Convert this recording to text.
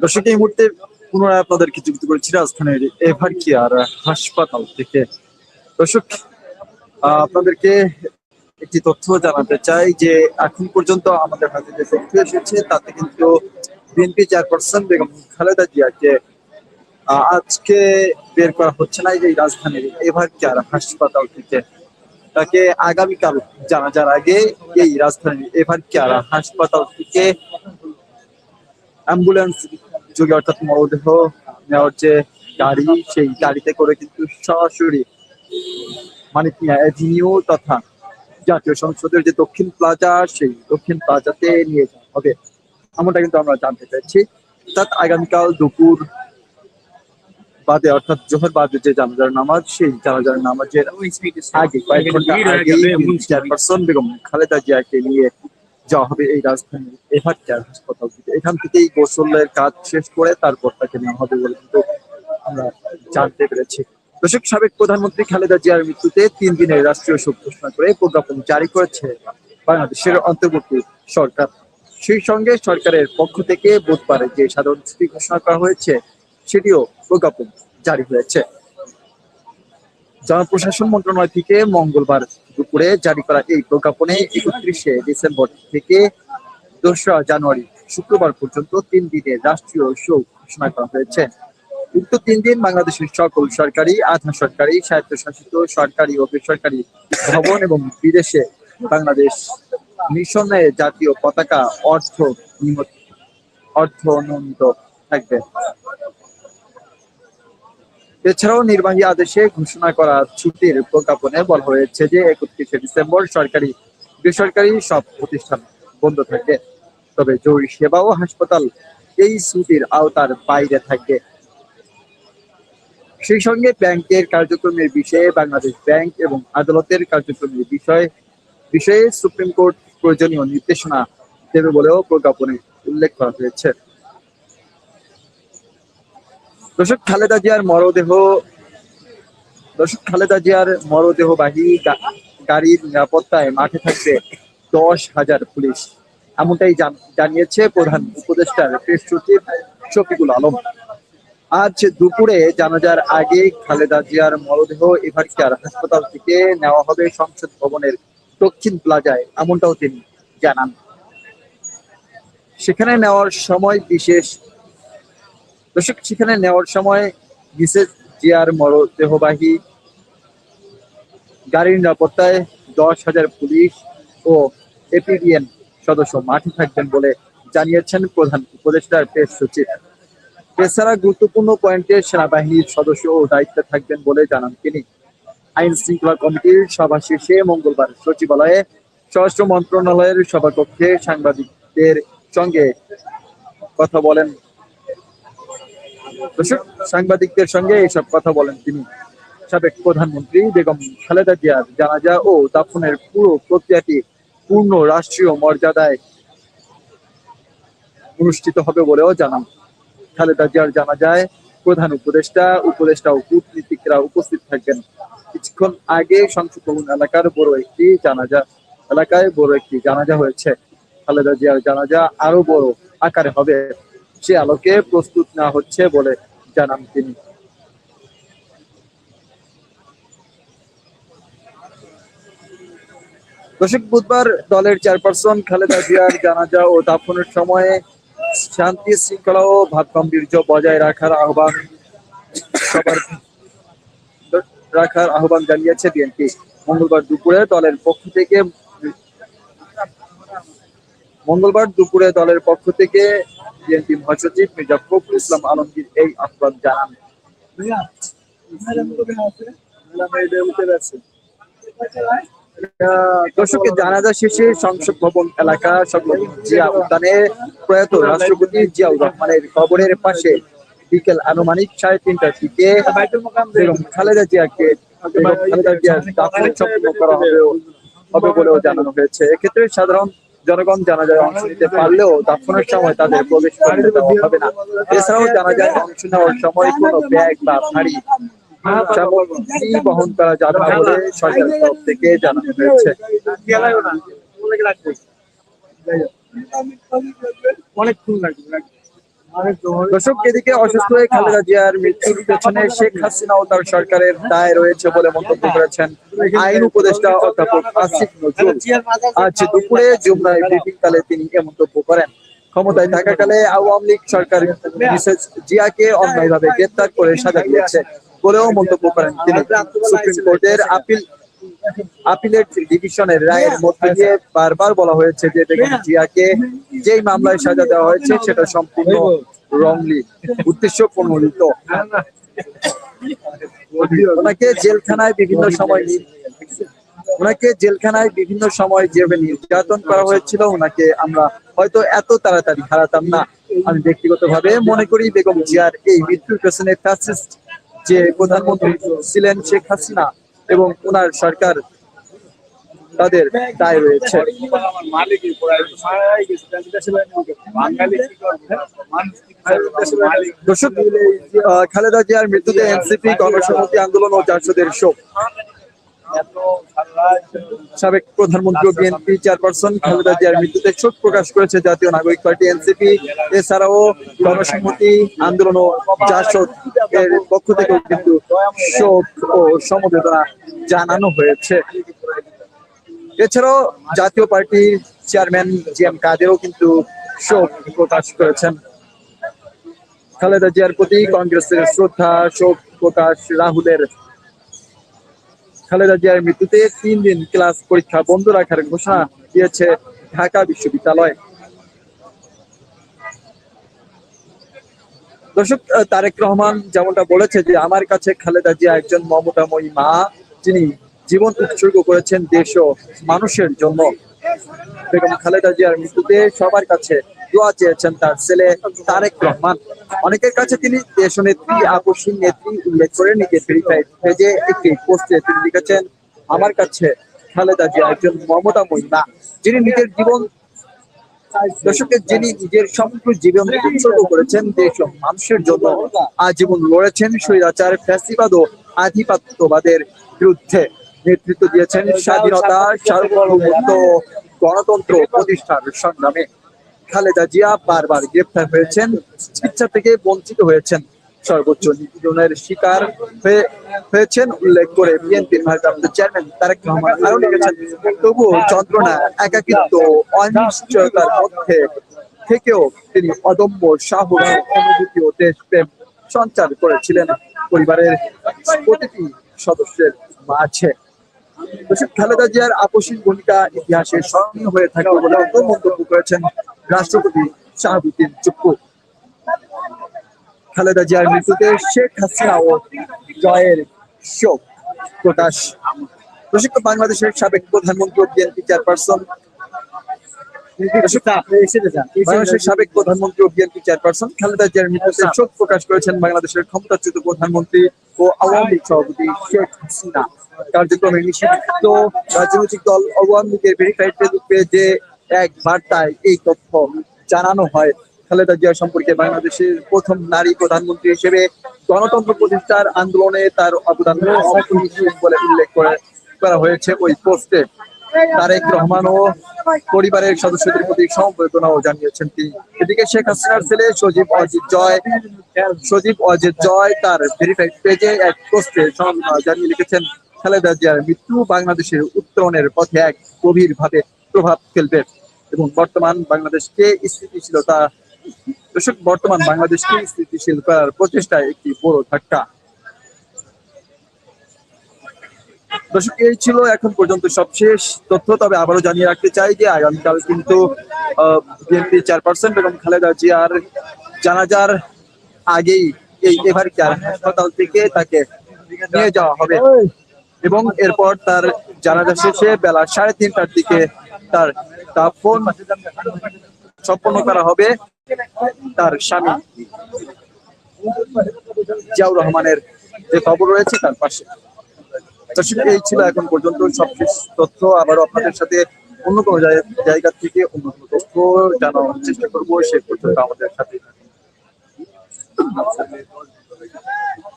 দর্শক, এই মুহূর্তে পুনরায় আপনাদেরকে যুক্ত করেছি রাজধানীর এভার কেয়ার হাসপাতাল থেকে। দর্শক আপনাদেরকে একটি তথ্য জানাতে চাই যে, এখন পর্যন্ত আমাদের হাতে যে তথ্য এসেছে, তাতে কিন্তু বিএনপি চেয়ারপারসন বেগম খালেদা জিয়াকে আজকে বের করা হচ্ছে না এই রাজধানীর এভার কেয়ার হাসপাতাল থেকে। তাকে আগামীকাল জানাজার আগে এই রাজধানীর এভার কেয়ার হাসপাতাল থেকে অ্যাম্বুলেন্স যোগে অর্থাৎ মরদেহ নেওয়ার যে গাড়ি, সেই গাড়িতে করে কিন্তু সরাসরি মানে অ্যাভিনিউ তথা জাতীয় সংসদের যে দক্ষিণ প্লাজা, সেই দক্ষিণ প্লাজাতে নিয়ে যাওয়া হবে। এমনটা কিন্তু আমরা জানতে চাইছি অর্থাৎ আগামীকাল দুপুর বাদে অর্থাৎ জোহর বাদে যে জানাজার নামাজ সেই জানাজার নামাজের আগে কয়েক ঘণ্টা আগে চেয়ারপারসন বেগম খালেদা জিয়াকে নিয়ে যাওয়া হবে এই রাজধানী এভার কেয়ার হাসপাতাল থেকে। এখান থেকেই গোসলের কাজ শেষ করে তারপর তাকে নেওয়া হবে বলে কিন্তু আমরা জানতে পেরেছি। দর্শক সাবেক প্রধানমন্ত্রী খালেদা জিয়ার মৃত্যুতে তিন দিনের রাষ্ট্রীয় শোক ঘোষণা করে প্রজ্ঞাপন জারি করেছে বাংলাদেশের অন্তর্বর্তী সরকার। সেই সঙ্গে সরকারের পক্ষ থেকে বুধবারে যে সাধারণ ছুটি ঘোষণা করা হয়েছে সেটিও প্রজ্ঞাপন। জারি হয়েছে। জনপ্রশাসন মন্ত্রণালয় থেকে মঙ্গলবার দুপুরে জারি করা এই প্রজ্ঞাপনে একত্রিশে ডিসেম্বর থেকে দোসরা জানুয়ারি শুক্রবার পর্যন্ত তিন দিনে রাষ্ট্রীয় শোক ঘোষণা করা হয়েছে। উক্ত তিন দিন বাংলাদেশের সকল সরকারি, আধা সরকারি, স্বায়ত্তশাসিত, সরকারি ও বেসরকারি ভবন এবং বিদেশে বাংলাদেশ মিশনে জাতীয় পতাকা অর্থ অর্থনন্দিত থাকবে। এছাড়াও নির্বাহী আদেশে ঘোষণা করা ছুটির প্রজ্ঞাপনে বলা হয়েছে যে একত্রিশে ডিসেম্বর সরকারি, বেসরকারি সব প্রতিষ্ঠান বন্ধ থাকবে তবে জরুরি সেবা ও হাসপাতাল এই ছুটির আওতার বাইরে থাকবে সেই সঙ্গে ব্যাংকের কার্যক্রমের বিষয়ে বাংলাদেশ ব্যাংক এবং আদালতের কার্যক্রমের বিষয়ে বিষয়ে সুপ্রিম কোর্ট প্রয়োজনীয় নির্দেশনা দেবে বলেও প্রজ্ঞাপনে উল্লেখ করা হয়েছে। দর্শক, খালেদা জিয়ার মরদেহ, দর্শক, খালেদা জিয়ার মরদেহবাহী গাড়ির নিরাপত্তায় মাঠে থাকবে দশ হাজার পুলিশ। এমনটাই জান- জানিয়েছে প্রধান উপদেষ্টার প্রেস সচিব শফিকুল আলম। আজ দুপুরে জানাজার আগে খালেদা জিয়ার মরদেহ এভারকেয়ার হাসপাতাল থেকে নেওয়া হবে সংসদ ভবনের দক্ষিণ প্লাজায়, এমনটাও তিনি জানান। সেখানে নেওয়ার সময় বিশেষ দর্শক, সেখানে নেওয়ার সময় মিসেস জিয়ার মরদেহবাহী গাড়ির নিরাপত্তায় দশ হাজার পুলিশ ও এপিডিএন সদস্য মাঠে থাকবেন বলে জানিয়েছেন প্রধান উপদেষ্টার প্রেস সচিব। এছাড়া গুরুত্বপূর্ণ পয়েন্টে সেনাবাহিনীর সদস্য ও দায়িত্বে থাকবেন বলে জানান তিনি। আইন শৃঙ্খলা কমিটির সভা শেষে মঙ্গলবার সচিবালয়ে স্বরাষ্ট্র মন্ত্রণালয়ের সভাকক্ষে সাংবাদিকদের সঙ্গে কথা বলেন দর্শক, সাংবাদিকদের সঙ্গে এইসব কথা বলেন তিনি। সাবেক প্রধানমন্ত্রী বেগম খালেদা জিয়ার জানাজা ও দাফনের পুরো প্রক্রিয়াটি পূর্ণ রাষ্ট্রীয় মর্যাদায় অনুষ্ঠিত হবে বলেও জানান। খালেদা জিয়ার জানাজায় প্রধান উপদেষ্টা উপদেষ্টা ও কূটনীতিকরা উপস্থিত থাকবেন। কিছুক্ষণ আগে সংসদ ভবন এলাকার বড় একটি জানাজা, এলাকায় বড় একটি জানাজা হয়েছে। খালেদা জিয়ার জানাজা আরও বড় আকারে হবে। সে আলোকে প্রস্তুত নেওয়া হচ্ছে বলে জানান তিনি। দর্শক, বুধবার দলের চেয়ারপারসন খালেদা জিয়ার জানাজা ও দাফনের সময়ে শান্তি, শৃঙ্খলা ও ভাত গাম্ভীর্য বজায় রাখার আহ্বান সবার রাখার আহ্বান জানিয়েছে বিএনপি। মঙ্গলবার দুপুরে দলের পক্ষ থেকে মঙ্গলবার দুপুরে দলের পক্ষ থেকে বিএনপি মহাসচিব মির্জা ফখরুল ইসলাম আলমগীর এই আহ্বান জানান। দর্শকের জানাজা শেষে সংসদ ভবন এলাকা সংলগ্ন জিয়া উদ্যানে প্রয়াত রাষ্ট্রপতি জিয়াউর রহমানের কবরের পাশে বিকেল আনুমানিক সাড়ে তিনটার দিকে বেগম খালেদা জিয়াকে খালেদা জিয়ার দাফন সম্পন্ন করা হবে হবে বলেও জানানো হয়েছে। এক্ষেত্রে সাধারণ জনগণ জানা যায়, অংশ নিতে পারলেও দাফনের সময় তাদের প্রবেশ করতে দেওয়া হবে না। এছাড়াও জানাজায় অংশ নেওয়ার সময় কোনো ব্যাগ বা ভারী বহন করা যাবে না বলে সরকারের তরফ থেকে জানানো হয়েছে। অনেকক্ষণ লাগবে। দর্শক, এদিকে অসুস্থ হয়ে খালেদা জিয়ার মৃত্যুর পেছনে শেখ হাসিনা ও তার সরকারের দায় রয়েছে বলে মন্তব্য করেছেন আইন উপদেষ্টা অধ্যাপক আসিফ নজরুল। আজ দুপুরে যমুনায় ব্রিফিং কালে তিনি এ মন্তব্য করেন। ক্ষমতায় থাকাকালে আওয়ামী লীগ সরকার মিসেস জিয়াকে অন্যায়ভাবে গ্রেপ্তার করে সাজা দিয়েছে বলেও মন্তব্য করেন তিনি। সুপ্রিম কোর্টের আপিল আপিলেট ডিভিশনের রায়ের মধ্যে দিয়ে বারবার বলা হয়েছে যে বেগম জিয়াকে যেই মামলায় সাজা দেওয়া হয়েছে সেটা সম্পূর্ণ রংলি উদ্দেশ্য প্রণোদিত ওনাকে জেলখানায় বিভিন্ন সময় ওনাকে জেলখানায় বিভিন্ন সময় যেভাবে নির্যাতন করা হয়েছিল। ওনাকে আমরা হয়তো এত তাড়াতাড়ি হারাতাম না। আমি ব্যক্তিগতভাবে মনে করি বেগম জিয়ার এই মৃত্যুর পেছনে ফ্যাসিস্ট যে প্রধানমন্ত্রী ছিলেন শেখ হাসিনা এবং ওনার সরকার তাদের দায় রয়েছে। দর্শক খালেদা জিয়ার মৃত্যুতে এনসিপি গণসংহতি আন্দোলন ও চারশোদের শোক। সাবেক প্রধানমন্ত্রী বিএনপি চেয়ারপারসন খালেদা জিয়ার মৃত্যুতে শোক প্রকাশ করেছে জাতীয় নাগরিক পার্টি, এনসিপি, এছাড়াও গণসংহতি আন্দোলন ও জাসদ এর পক্ষ থেকেও কিন্তু শোক ও সমবেদনা জানানো হয়েছে। এছাড়াও জাতীয় পার্টির চেয়ারম্যান জি এম কাদেরও কিন্তু শোক প্রকাশ করেছেন। খালেদা জিয়ার প্রতি কংগ্রেসের শ্রদ্ধা, শোক প্রকাশ, রাহুলের খালেদা জিয়ার মৃত্যুতে তিন দিন ক্লাস পরীক্ষা বন্ধ রাখার ঘোষণা দিয়েছে ঢাকা বিশ্ববিদ্যালয়। দর্শক তারেক রহমান যেমনটা বলেছে যে, আমার কাছে খালেদা জিয়া একজন মমতাময়ী মা। যিনি জীবন উৎসর্গ করেছেন দেশ ও মানুষের জন্য। বেগম খালেদা জিয়ার মৃত্যুতে সবার কাছে দোয়া চেয়েছেন তার ছেলে তারেক রহমান। অনেকের কাছে তিনি দেশনেত্রী আপসী নেত্রী উল্লেখ করে নিজের পেজে একটি পোস্টে তিনি লিখেছেন, আমার কাছে খালেদা জিয়া একজন মমতাময়ী মা যিনি নিজের জীবন দর্শকের যিনি নিজের সমগ্র জীবন উৎসর্গ করেছেন, দেশ মানুষের জন্য আজীবন লড়েছেন স্বৈরাচার, ফ্যাসিবাদ ও আধিপত্যবাদের বিরুদ্ধে নেতৃত্ব দিয়েছেন স্বাধীনতা সার্বভৌমত্ব গণতন্ত্র প্রতিষ্ঠার সংগ্রামে। খালেদা জিয়া বারবার গ্রেপ্তার হয়েছেন, চিকিৎসা থেকে বঞ্চিত হয়েছেন। সর্বোচ্চ নিপীড়নের শিকার হয়ে হয়েছেন, উল্লেখ করে বিএনপির ভারপ্রাপ্ত চেয়ারম্যান তারেক রহমান আরও লিখেছেন, তবুও যন্ত্রণা, একাকিত্ব, অনিশ্চয়তার মধ্যে থেকেও তিনি অদম্য সাহস, অনুভূতি ও দেশপ্রেম সঞ্চার করেছিলেন। পরিবারের প্রতিটি সদস্যের মাঝে। খালেদা জিয়ার আপসীন ভূমিকা ইতিহাসে স্মরণীয় হয়ে থাকবে বলে মন্তব্য করেছেন রাষ্ট্রপতি শাহাবুদ্দিন চুপ্পু। খালেদা জিয়ার মৃত্যুতে শেখ হাসিনা ও জয়ের শোক প্রকাশ। দর্শক বাংলাদেশের সাবেক প্রধানমন্ত্রী ও বিএনপি চেয়ারপারসন বাংলাদেশের সাবেক প্রধানমন্ত্রী ও বিএনপি চেয়ারপারসন খালেদা জিয়ার মৃত্যুতে শোক প্রকাশ করেছেন বাংলাদেশের ক্ষমতাচ্যুত প্রধানমন্ত্রী ও আওয়ামী লীগ সভাপতি শেখ হাসিনা। কার্যক্রমে নিষিদ্ধ রাজনৈতিক দল আওয়ামী লীগের ভেরিফাইড ফেসবুক পেজে এক বার্তায় এই তথ্য জানানো হয়। খালেদা জিয়া সম্পর্কে বাংলাদেশের প্রথম নারী প্রধানমন্ত্রী হিসেবে গণতন্ত্র প্রতিষ্ঠার আন্দোলনে তার অবদান বলে উল্লেখ করে করা হয়েছে ওই পোস্টে। তারেক রহমান ও পরিবারের সদস্যদের প্রতি সমবেদনাও জানিয়েছেন তিনি। এদিকে শেখ হাসিনার ছেলে সজীব অজিত জয়, সজীব অজিত জয় তার ভেরিফাইড পেজে এক পোস্টে জানিয়ে লিখেছেন, খালেদা জিয়ার মৃত্যু বাংলাদেশের উত্তরণের পথে এক গভীর ভাবে প্রভাব ফেলবে। এবং বর্তমান বাংলাদেশকে স্থিতিশীলতা, দর্শক, বর্তমান বাংলাদেশকে স্থিতিশীল করার প্রচেষ্টায় একটি বড় ধাক্কা। দর্শক, এই ছিল এখন পর্যন্ত সবশেষ তথ্য। তবে আবারও জানিয়ে রাখতে চাই যে আগামীকাল কিন্তু বিএনপি চেয়ারপারসন বেগম খালেদা জিয়ার জানাজার আগেই এই এভার কেয়ার হাসপাতাল থেকে তাকে নিয়ে যাওয়া হবে। এবং এরপর তার জানাজা শেষে বেলা সাড়ে তিনটার দিকে তার দাফন সম্পন্ন করা হবে তার স্বামী জিয়াউর রহমানের যে খবর রয়েছে তার পাশে। দর্শক এই ছিল এখন পর্যন্ত সবশেষ তথ্য। আবারও আপনাদের সাথে অন্য কোনো জায়গা থেকে অন্য কোনো তথ্য জানানোর চেষ্টা করব। সে পর্যন্ত আমাদের সাথে।